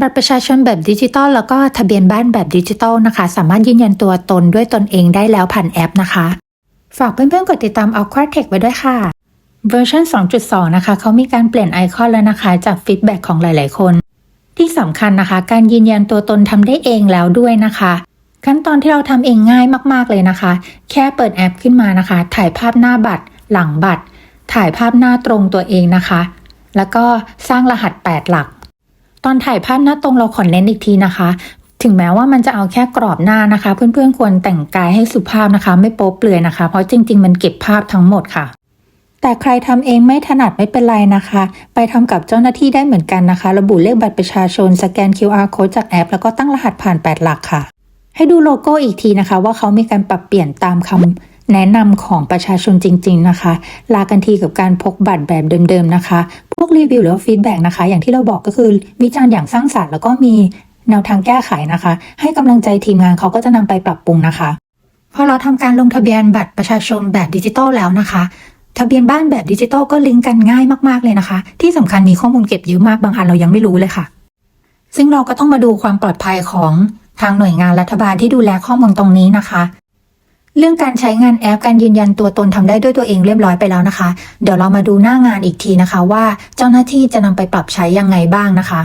บัตรประชาชนแบบดิจิตอลแล้วก็ทะเบียนบ้านแบบดิจิตอลนะคะ สามารถยืนยันตัวตนด้วยตนเองได้แล้วผ่านแอปนะคะ ฝากเพื่อนๆกดติดตาม Aqua Tech ไว้ด้วยค่ะเวอร์ชัน2.2 นะคะ เขามีการเปลี่ยนไอคอนแล้วนะคะ จากฟีดแบ็ของหลาย ๆ คน ที่สำคัญนะคะ การยืนยันตัวตนทำได้เองแล้วด้วยนะคะ ขั้นตอนที่เราทำเองง่ายมาก ๆ เลยนะคะ แค่เปิดแอปขึ้นมานะคะ ถ่ายภาพหน้าบัตร หลังบัตร ถ่ายภาพหน้าตรงตัวเองนะคะ แล้วก็สร้างรหัส 8 หลัก ตอนถ่ายภาพหน้าตรงเราขอเน้นอีกทีนะคะ ถึงแม้ว่ามันจะเอาแค่กรอบหน้านะคะ เพื่อนๆควรแต่งกายให้สุภาพนะคะ ไม่โป๊เปลือยนะคะ เพราะจริง ๆ มันเก็บภาพทั้งหมดค่ะแต่ใครทำเองไม่ถนัดไม่เป็นไรนะคะ ไปทำกับเจ้าหน้าที่ได้เหมือนกันนะคะ ระบุเลขบัตรประชาชน สแกน QR code จากแอป แล้วก็ตั้งรหัสผ่าน 8 หลักค่ะ ให้ดูโลโก้อีกทีนะคะ ว่าเขามีการปรับเปลี่ยนตามคำแนะนำของประชาชนจริง ๆ นะคะ ลากันทีกับการพกบัตรแบบเดิม ๆ นะคะ พวกรีวิวหรือฟีดแบ็กนะคะ อย่างที่เราบอกก็คือวิจารณ์อย่างสร้างสรรค์แล้วก็มีแนวทางแก้ไขนะคะ ให้กำลังใจทีมงานเขาก็จะนำไปปรับปรุงนะคะพอเราทำการลงทะเบียนบัตรประชาชนแบบดิจิตอลแล้วนะคะทะเบียนบ้านแบบดิจิตอลก็ลิงก์กันง่ายมากๆเลยนะคะ ที่สำคัญมีข้อมูลเก็บเยอะมากบางอันเรายังไม่รู้เลยค่ะ ซึ่งเราก็ต้องมาดูความปลอดภัยของทางหน่วยงานรัฐบาลที่ดูแลข้อมูลตรงนี้นะคะ เรื่องการใช้งานแอปการยืนยันตัวตนทำได้ด้วยตัวเองเรียบร้อยไปแล้วนะคะ เดี๋ยวเรามาดูหน้างานอีกทีนะคะ ว่าเจ้าหน้าที่จะนำไปปรับใช้ยังไงบ้างนะคะ